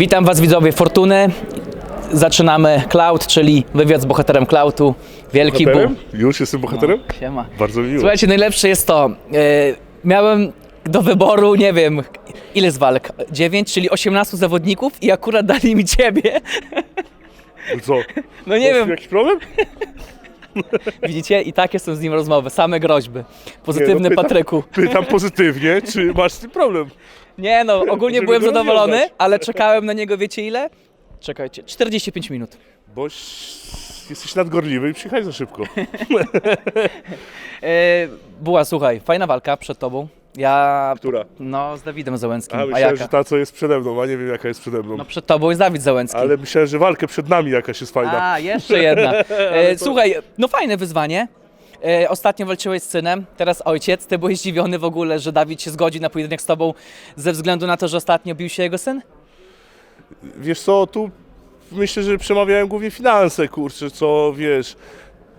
Witam Was widzowie Fortuny. Zaczynamy Cloud, czyli wywiad z bohaterem Cloudu. Wielki Bohaterem? Już jestem bohaterem? Siema. Bardzo mi miło. Słuchajcie, najlepsze jest to, e, miałem do wyboru, nie wiem, ile z walk? 9, czyli 18 zawodników i akurat dali mi Ciebie. Co? No nie Masz wiem, jakiś problem? widzicie? I takie są z nim rozmowy, same groźby. Pozytywny Nie, no pytam- Patryku. Pytam pozytywnie, czy masz z tym problem? Nie no, ogólnie byłem zadowolony, rozwiązać. ale czekałem na niego, wiecie ile? Czekajcie, 45 minut. Bo jesteś nadgorliwy i przyjechaj za szybko. E, Była, słuchaj, fajna walka przed tobą. Ja, Która? no, z Dawidem Załęckim. A myślałem, jaka? że ta, co jest przede mną, a nie wiem, jaka jest przede mną. No przed tobą jest Dawid Załęcki. Ale myślałem, że walkę przed nami jakaś jest fajna. A, jeszcze jedna. E, Słuchaj, no fajne wyzwanie. E, Ostatnio walczyłeś z synem, teraz ojciec. Ty byłeś zdziwiony w ogóle, że Dawid się zgodzi na pojedynek z tobą ze względu na to, że ostatnio bił się jego syn? Wiesz co, tu myślę, że przemawiałem głównie finanse, kurczę, co wiesz.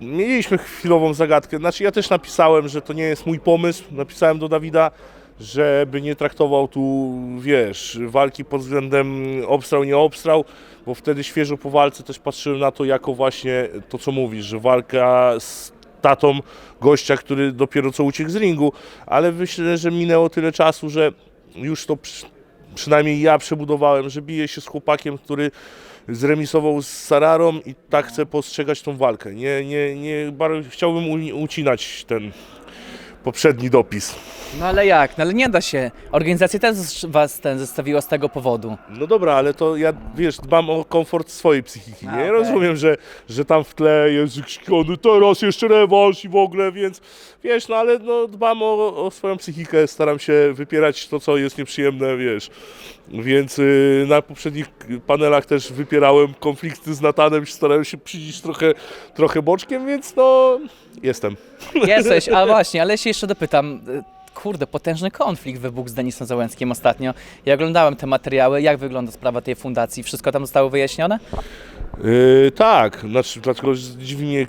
Mieliśmy chwilową zagadkę. Znaczy, ja też napisałem, że to nie jest mój pomysł. Napisałem do Dawida, żeby nie traktował tu, wiesz, walki pod względem obstrał, nie obstrał, bo wtedy świeżo po walce też patrzyłem na to jako właśnie to, co mówisz, że walka z tatą gościa, który dopiero co uciekł z ringu, ale myślę, że minęło tyle czasu, że już to przy, przynajmniej ja przebudowałem, że biję się z chłopakiem, który zremisował z Sararą i tak chcę postrzegać tą walkę. Nie, nie, nie chciałbym ucinać ten poprzedni dopis. No ale jak? No ale nie da się. Organizacja też was ten zestawiła z tego powodu. No dobra, ale to ja, wiesz, dbam o komfort swojej psychiki, nie? okej. Rozumiem, że, że tam w tle jest krzykony teraz jeszcze rewanż i w ogóle, więc wiesz, no ale no, dbam o, o swoją psychikę, staram się wypierać to, co jest nieprzyjemne, wiesz. Więc y, na poprzednich panelach też wypierałem konflikty z Natanem, starałem się przyjść trochę, trochę boczkiem, więc no, jestem. Jesteś, a właśnie, ale się jeszcze dopytam. Kurde, potężny konflikt wybuchł z Denisem Załęckim ostatnio. Ja oglądałem te materiały. Jak wygląda sprawa tej fundacji? Wszystko tam zostało wyjaśnione? Yy, tak, znaczy, dlatego mnie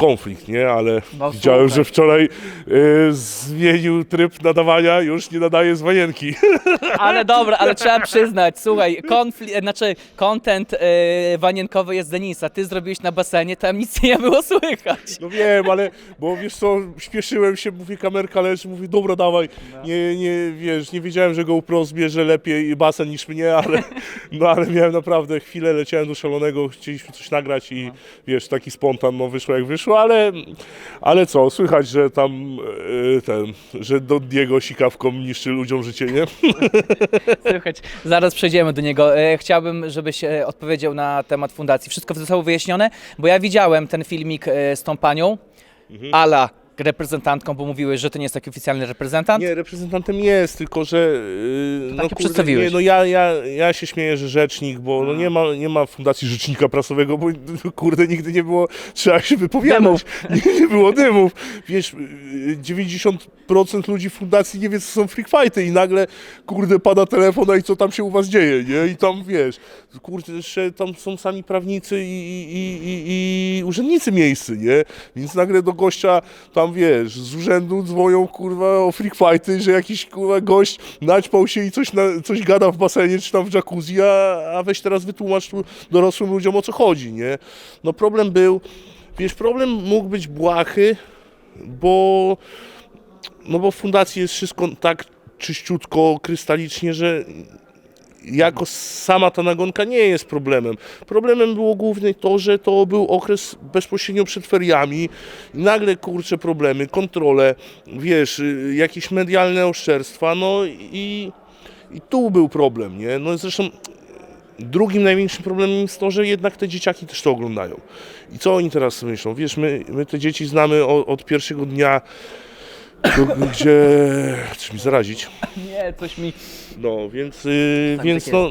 konflikt, nie? Ale No, widziałem, że wczoraj yy, zmienił tryb nadawania, już nie nadaje z wanienki. Ale dobra, ale trzeba przyznać, słuchaj, konflikt, znaczy content yy, wanienkowy jest Denisa. Ty zrobiłeś na basenie, tam nic nie było słychać. No wiem, ale bo wiesz co, śpieszyłem się, mówię, kamerka leży, mówię, dobra, dawaj. Nie, nie, wiesz, nie wiedziałem, że GoPro zbierze lepiej basen niż mnie, ale, no ale miałem naprawdę chwilę, leciałem do szalonego, chcieliśmy coś nagrać i wiesz, taki spontan, no wyszło jak wyszło, ale, ale co, słychać, że tam yy, ten, że Don Diego sikawką niszczy ludziom życie, nie? Słuchaj, zaraz przejdziemy do niego. E, Chciałbym, żebyś e, odpowiedział na temat fundacji. Wszystko zostało wyjaśnione, bo ja widziałem ten filmik e, z tą panią, Mhm. ala reprezentantką, bo mówiłeś, że to nie jest taki oficjalny reprezentant. Nie, reprezentantem jest, tylko że. Yy, no, przedstawiłeś. Nie, no ja, ja, ja się śmieję, że rzecznik, bo no, nie, ma, nie ma fundacji rzecznika prasowego, bo kurde nigdy nie było, trzeba się wypowiadać. Dymów. Nie, nie było dymów. Wiesz, yy, 90% ludzi w fundacji nie wie, co są freak fighty i nagle kurde pada telefon, a i co tam się u was dzieje, nie? I tam wiesz, kurde, jeszcze tam są sami prawnicy i, i, i, i urzędnicy miejscy, nie? Więc nagle do gościa tam wiesz, z urzędu dzwonią kurwa o freak fighty, że jakiś kurwa gość naćpał się i coś, na, coś gada w basenie czy tam w jacuzzi, a, a weź teraz wytłumacz tu dorosłym ludziom o co chodzi, nie? No problem był, wiesz, problem mógł być błahy, bo no bo w fundacji jest wszystko tak czyściutko, krystalicznie, że jako sama ta nagonka nie jest problemem. Problemem było głównie to, że to był okres bezpośrednio przed feriami nagle kurcze problemy, kontrole, wiesz, y, jakieś medialne oszczerstwa, no i, i tu był problem, nie? No zresztą drugim największym problemem jest to, że jednak te dzieciaki też to oglądają. I co oni teraz myślą? Wiesz, my, my te dzieci znamy od, od pierwszego dnia, gdzie... Chcesz mi zarazić? Nie, coś mi... No, więc, yy, Tak, więc tak no,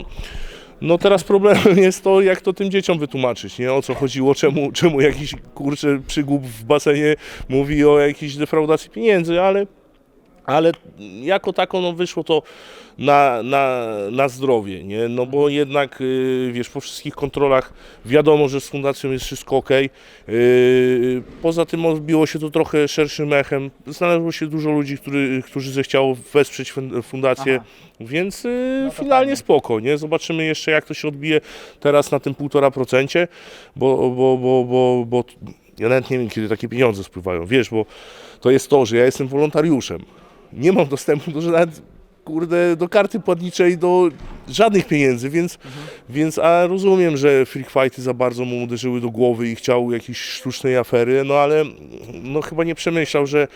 no teraz problemem jest to, jak to tym dzieciom wytłumaczyć, nie? O co chodziło, czemu, czemu jakiś kurczę przygłup w basenie mówi o jakiejś defraudacji pieniędzy, ale, ale jako tako no, wyszło to na, na, na zdrowie, nie? No bo jednak, y, wiesz, po wszystkich kontrolach wiadomo, że z fundacją jest wszystko ok. Yy, poza tym odbiło się to trochę szerszym echem. Znalazło się dużo ludzi, który, którzy zechciało wesprzeć fun- fundację, Aha. więc yy, No finalnie fajnie. spoko, nie? Zobaczymy jeszcze, jak to się odbije teraz na tym 1,5%, bo, bo, bo, bo, bo ja nawet nie wiem, kiedy takie pieniądze spływają, wiesz, bo to jest to, że ja jestem wolontariuszem. Nie mam dostępu do żadnych, kurde, do karty płatniczej, do żadnych pieniędzy, więc, więc a rozumiem, że freak fighty za bardzo mu uderzyły do głowy i chciał jakiejś sztucznej afery, no ale no chyba nie przemyślał, że,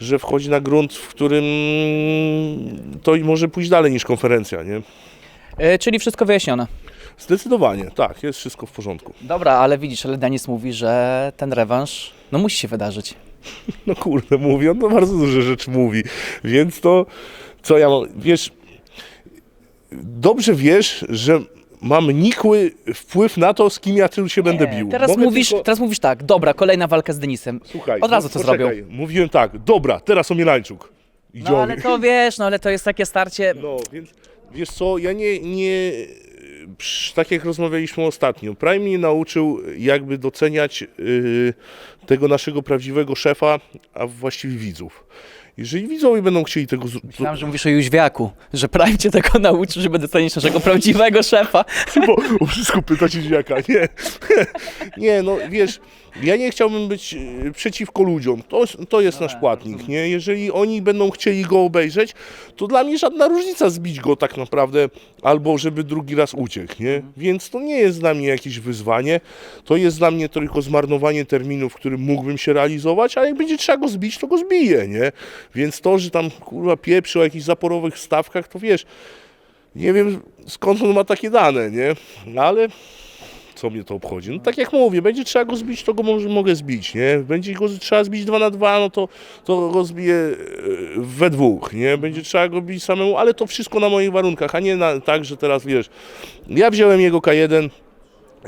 że wchodzi na grunt, w którym to i może pójść dalej niż konferencja, nie? E, czyli wszystko wyjaśnione. Zdecydowanie, tak, jest wszystko w porządku. Dobra, ale widzisz, ale Denis mówi, że ten rewanż, no musi się wydarzyć. No kurde, mówi, on to bardzo duże rzeczy mówi, więc to, co ja mam, wiesz, dobrze wiesz, że mam nikły wpływ na to, z kim ja tu się będę bił. Teraz Mogę mówisz, tylko- teraz mówisz tak, dobra, kolejna walka z Denisem. Słuchaj, od razu no, to poczekaj, Mówiłem tak, dobra, teraz Omielańczuk. Idzie No ale to wiesz, no ale to jest takie starcie. No, więc wiesz co, ja nie, nie tak jak rozmawialiśmy ostatnio, Prime mnie nauczył jakby doceniać yy, tego naszego prawdziwego szefa, a właściwie widzów. Jeżeli widzowie będą chcieli tego... z- Myślałem, że mówisz o Jóźwiaku, że Prime cię tego nauczył, żeby docenić naszego prawdziwego szefa. Bo o wszystko pytacie jaka, nie. Nie, no wiesz, ja nie chciałbym być e, przeciwko ludziom. To, to jest nasz płatnik, nie? Jeżeli oni będą chcieli go obejrzeć, to dla mnie żadna różnica zbić go tak naprawdę, albo żeby drugi raz uciekł, nie? Więc to nie jest dla mnie jakieś wyzwanie. To jest dla mnie tylko zmarnowanie terminu, w którym mógłbym się realizować, a jak będzie trzeba go zbić, to go zbiję, nie? Więc to, że tam kurwa pieprzy o jakichś zaporowych stawkach, to wiesz, nie wiem skąd on ma takie dane, nie? No ale co mnie to obchodzi? No tak jak mówię, będzie trzeba go zbić, to go może, mogę zbić, nie? Będzie go trzeba zbić 2 na 2, no to, to go zbiję e, we dwóch, nie? Będzie trzeba go bić samemu, ale to wszystko na moich warunkach, a nie na, tak, że teraz wiesz, ja wziąłem jego K1,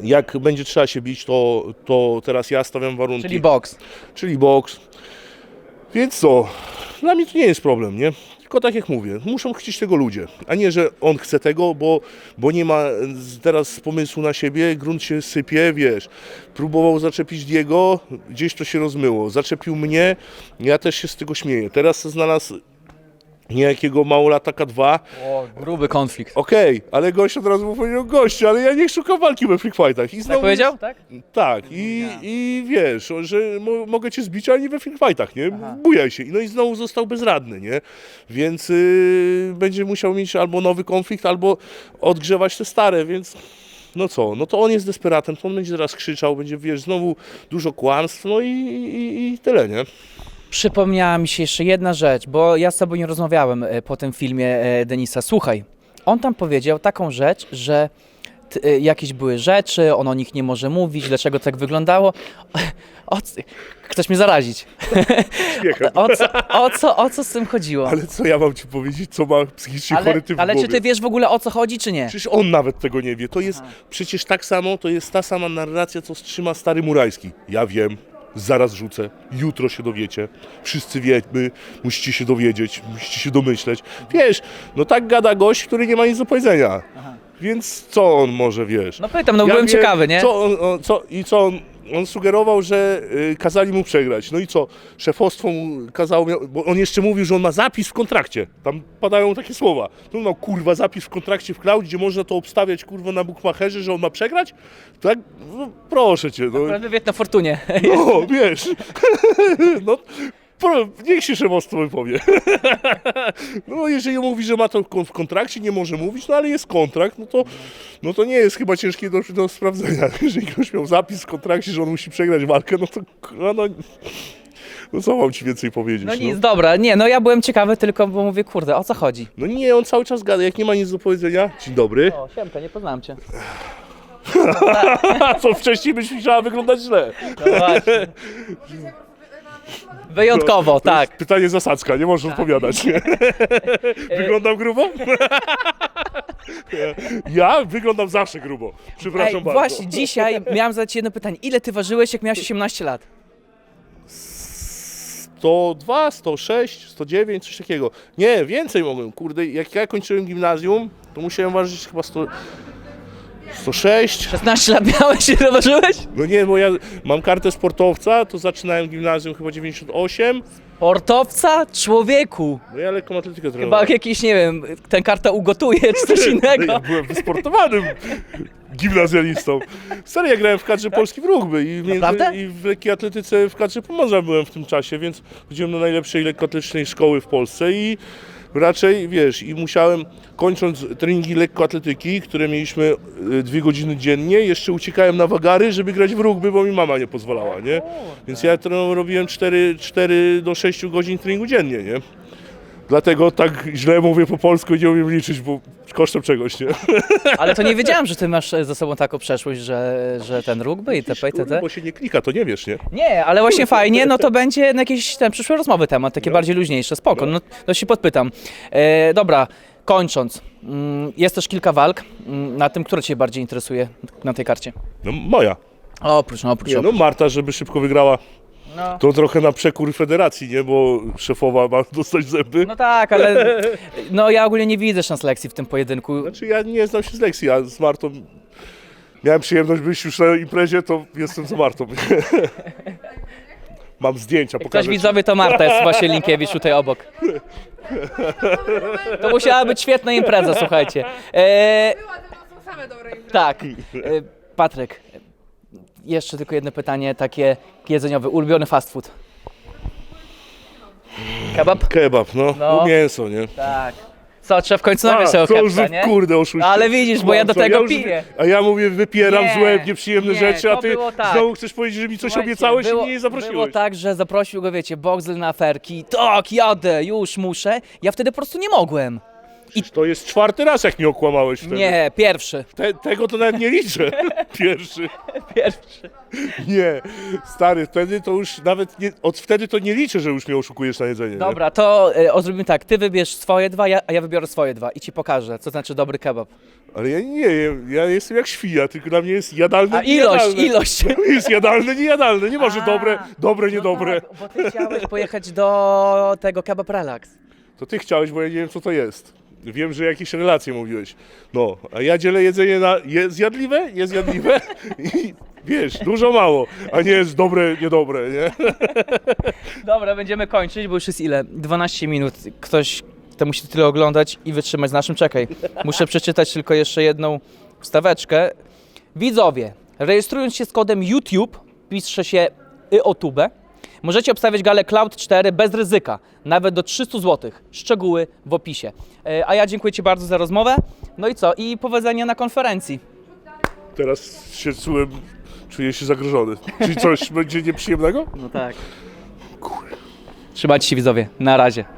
jak będzie trzeba się bić, to, to teraz ja stawiam warunki Czyli boks. czyli boks. Więc co, dla mnie to nie jest problem, nie? Tylko tak jak mówię, muszą chcieć tego ludzie, a nie, że on chce tego, bo, bo nie ma teraz pomysłu na siebie, grunt się sypie, wiesz. Próbował zaczepić Diego, gdzieś to się rozmyło. Zaczepił mnie, ja też się z tego śmieję. Teraz znalazł niejakiego małolataka 2, O, gruby konflikt. okej, ale gość od razu mu powiedział, gościu, ale ja nie szukam walki we free fightach. I Tak znowu powiedział? Tak? tak, i, i wiesz, że mo, mogę cię zbić, ale nie we free fightach, nie? Bujaj się. No i znowu został bezradny, nie? Więc y, będzie musiał mieć albo nowy konflikt, albo odgrzewać te stare, więc no co, no to on jest desperatem, to on będzie teraz krzyczał, będzie, wiesz, znowu dużo kłamstw, no i, i, i tyle, nie? Przypomniała mi się jeszcze jedna rzecz, bo ja z tobą nie rozmawiałem e, po tym filmie e, Denisa. Słuchaj, on tam powiedział taką rzecz, że t, e, jakieś były rzeczy, on o nich nie może mówić, dlaczego tak wyglądało. O, c- chcesz mnie zarazić. O co, o, co, o co z tym chodziło? Ale co ja mam ci powiedzieć, co ma psychicznie Ale, chory typ w ale czy ty wiesz w ogóle o co chodzi, czy nie? Przecież on nawet tego nie wie. To jest przecież tak samo, to jest ta sama narracja, co trzyma stary Murajski. Ja wiem, zaraz rzucę, jutro się dowiecie. Wszyscy wiemy, musicie się dowiedzieć, musicie się domyśleć. Wiesz, no tak gada gość, który nie ma nic do powiedzenia. Więc co on może, wiesz? No pytam, no byłem wiem, ciekawy, nie? Co on, on, co, I co on, on sugerował, że y, kazali mu przegrać. No i co? Szefostwo mu kazało, bo on jeszcze mówił, że on ma zapis w kontrakcie. Tam padają takie słowa. No, no kurwa, zapis w kontrakcie w cloud, gdzie można to obstawiać kurwa na bukmacherze, że on ma przegrać? Tak? No, proszę cię. No, Wywiad na fortunie. no wiesz. no, pro, niech się szefostwo wypowie. no jeżeli mówi, że ma to kon- w kontrakcie, nie może mówić, no ale jest kontrakt, no to, no to nie jest chyba ciężkie do, do sprawdzenia. Jeżeli ktoś miał zapis w kontrakcie, że on musi przegrać walkę, no to kurwa, no, no co mam ci więcej powiedzieć? No nic, dobra, nie, no ja byłem ciekawy tylko, bo mówię, kurde, o co chodzi? No nie, on cały czas gada, jak nie ma nic do powiedzenia. Dzień dobry. O, siemka, nie poznałem cię. A co wcześniej byś musiała wyglądać źle. No właśnie. Wyjątkowo, To tak. jest pytanie zasadzka, nie możesz odpowiadać. Nie? Wyglądam grubo? ja wyglądam zawsze grubo. Przepraszam Ej, bardzo. właśnie, dzisiaj miałem zadać ci jedno pytanie. Ile ty ważyłeś, jak miałeś 18 lat? 102, 106, 109, coś takiego. Nie, więcej mogłem. Kurde, jak ja kończyłem gimnazjum, to musiałem ważyć chyba 100, 106. 16 lat miałeś i rowerzyłeś? No nie, bo ja mam kartę sportowca, to zaczynałem gimnazjum chyba 98. Sportowca? Człowieku! No ja lekką atletykę Chyba trenowałem. jakiś, nie wiem, ten karta ugotuje czy coś Ja innego. byłem wysportowanym gimnazjalistą. Stary, ja grałem w kadrze Polski w rugby i, między, Naprawdę? i w lekkiej atletyce w kadrze Pomorza byłem w tym czasie, więc chodziłem do najlepszej lekkoatletycznej szkoły w Polsce i raczej, wiesz, i musiałem, kończąc treningi lekkoatletyki, które mieliśmy y, dwie godziny dziennie, jeszcze uciekałem na wagary, żeby grać w rugby, bo mi mama nie pozwalała, nie? Więc ja robiłem 4, 4 do 6 godzin treningu dziennie, nie? Dlatego tak źle mówię po polsku i nie umiem liczyć, bo kosztem czegoś, nie? Ale to nie wiedziałem, że ty masz za sobą taką przeszłość, że, że ten rugby i TP i Kurde, TT. Bo się nie klika, to nie wiesz, nie? Nie, ale właśnie fajnie, no to będzie na jakieś ten przyszłe rozmowy temat, takie bardziej luźniejsze, spoko, no to się podpytam. E, dobra, kończąc, mm, jest też kilka walk, mm, na tym, które Cię bardziej interesuje na tej karcie? No moja. Oprócz, no oprócz, Nie, no oprócz. Marta, żeby szybko wygrała, No. to trochę na przekór federacji, nie? Bo szefowa ma dostać zęby. No tak, ale no ja ogólnie nie widzę szans lekcji w tym pojedynku. Znaczy ja nie znam się z lekcji, a z Martą miałem przyjemność być już na imprezie, to jestem za Martą. Mam zdjęcia, Ktoś pokażę ci. widzowie to Marta jest właśnie Linkiewicz tutaj obok. To musiała być świetna impreza, słuchajcie. E, Była, to są same dobre imprezy. tak, e, Patryk, jeszcze tylko jedno pytanie takie jedzeniowe, ulubiony fast food. Kebab? Kebab, no. No. no. mięso, nie? Tak. Co, trzeba w końcu nagrać tego to już kepsa, nie? kurde oszuście. Ale widzisz, bo ja do Co, tego już- piję. A ja mówię, wypieram Nie, złe, nieprzyjemne nie, rzeczy, a to ty było tak. znowu chcesz powiedzieć, że mi coś Słuchajcie, obiecałeś i mnie nie zaprosiłeś. Było tak, że zaprosił go, wiecie, Boxel na aferki. Tak, jadę, już muszę. Ja wtedy po prostu nie mogłem. To jest czwarty raz, jak mnie okłamałeś wtedy. Nie, pierwszy. Te, tego to nawet nie liczę. Pierwszy. Pierwszy. Nie. Stary, wtedy to już nawet nie, od wtedy to nie liczę, że już mnie oszukujesz na jedzenie. nie? Dobra, to e, o, zrobimy tak. Ty wybierz swoje dwa, ja, a ja wybiorę swoje dwa i ci pokażę, co znaczy dobry kebab. Ale ja nie jem, ja jestem jak świnia, tylko dla mnie jest jadalne, A ilość, niejadalne. ilość. Mnie jest jadalne, niejadalne. Nie ma, że A, dobre, dobre, niedobre. No tak, bo ty chciałeś pojechać do tego kebab relax. To ty chciałeś, bo ja nie wiem, co to jest. Wiem, że jakieś relacje mówiłeś. No, a ja dzielę jedzenie na jest zjadliwe, jest zjadliwe i wiesz, dużo mało, a nie jest dobre, niedobre, nie? Dobra, będziemy kończyć, bo już jest ile? 12 minut. Ktoś to musi tyle oglądać i wytrzymać z naszym. Czekaj, muszę przeczytać tylko jeszcze jedną wstaweczkę. Widzowie, rejestrując się z kodem YouTube, pisze się YOTUBE, możecie obstawiać galę Cloud 4 bez ryzyka, nawet do 300 zł. Szczegóły w opisie. E, A ja dziękuję Ci bardzo za rozmowę. No i co? I powodzenia na konferencji. Teraz się czułem, czuję się zagrożony. Czyli coś będzie nieprzyjemnego? No tak. Trzymajcie się widzowie. Na razie.